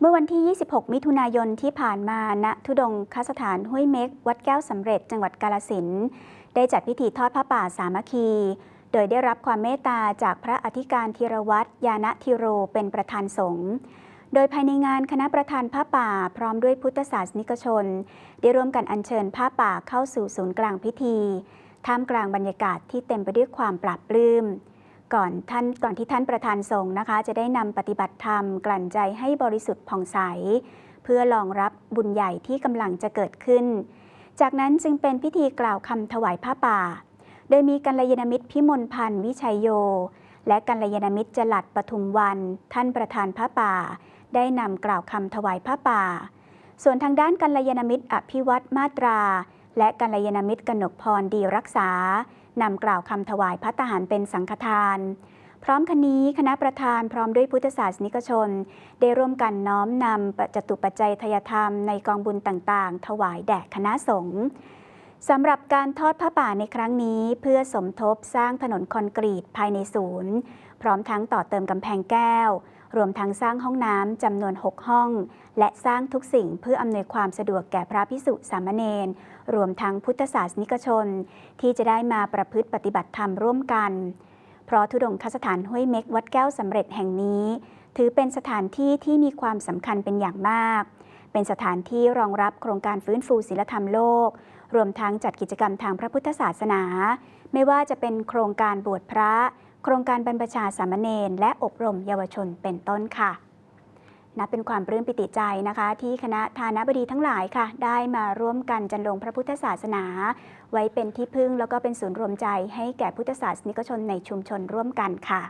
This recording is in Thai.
เมื่อวันที่ 26 มิถุนายนที่ผ่านมาณทุดงคสถานห้วยเม็ก วัดแก้วสำเร็จจังหวัดกาลสินได้จัดพิธีทอดผ้าป่าสามัคคี โดยได้รับความเมตตาจากพระอธิการธีรวัตรยานะธีโรเป็นประธานสงฆ์โดยภายในงานคณะประธานผ้าป่า พร้อมด้วยพุทธศาสนิกชน ได้ร่วมกันอัญเชิญผ้าป่าเข้าสู่ศูนย์กลางพิธี ท่ามกลางบรรยากาศที่เต็มไปด้วยความปราบปลื้ม ก่อนท่านก่อนที่ท่านประธานสงฆ์นะคะ จะได้นำปฏิบัติธรรมกลั่นใจให้บริสุทธิ์ผ่องใส เพื่อรองรับบุญใหญ่ที่กำลังจะเกิดขึ้น จากนั้นจึงเป็นพิธีกล่าวคำถวายผ้าป่า โดยมีกัลยาณมิตรพิมลพันธ์วิชัยโย และกัลยาณมิตรจลัดปทุมวัน ท่านประธานผ้าป่า ได้นำกล่าวคำถวายผ้าป่า ส่วนทางด้านกัลยาณมิตรอภิวัตมาตรา และกัลยาณมิตรกนกพรดีรักษานำกล่าวคำถวายพระทหารเป็นสังฆทาน พร้อมคันนี้คณะประธานพร้อมด้วยพุทธศาสนิกชน ได้ร่วมกันน้อมนำจจตุปัจจัยทยธรรมในกองบุญต่างๆ ถวายแด่คณะสงฆ์ สำหรับการทอดผ้าป่าในครั้งนี้ เพื่อสมทบสร้างถนนคอนกรีตภายในศูนย์ พร้อมทั้งต่อเติมกำแพงแก้ว รวมทั้งสร้างห้องน้ำจำนวน 6 ห้อง และสร้างทุกสิ่งเพื่ออำนวยความสะดวกแก่พระพิสุสามเณรรวมทั้งพุทธศาสนิกชน ที่จะได้มาประพฤติปฏิบัติธรรมร่วมกัน เพราะทุดงคสถานห้วยเม็กวัดแก้วสำเร็จแห่งนี้ ถือเป็นสถานที่ที่มีความสำคัญเป็นอย่างมาก เป็นสถานที่รองรับโครงการฟื้นฟูศิลธรรมโลก รวมทั้งจัดกิจกรรมทางพระพุทธศาสนา ไม่ว่าจะเป็นโครงการบวชพระ โครงการบรรพชาสามเณรและอบรมเยาวชนเป็นต้นค่ะนับเป็นความปลื้มปิติใจนะคะ ที่คณะทานาบดีทั้งหลายค่ะ ได้มาร่วมกันจันลงพระพุทธศาสนา ไว้เป็นที่พึ่งแล้วก็เป็นศูนย์รวมใจให้แก่พุทธศาสนิกชนในชุมชนร่วมกันค่ะ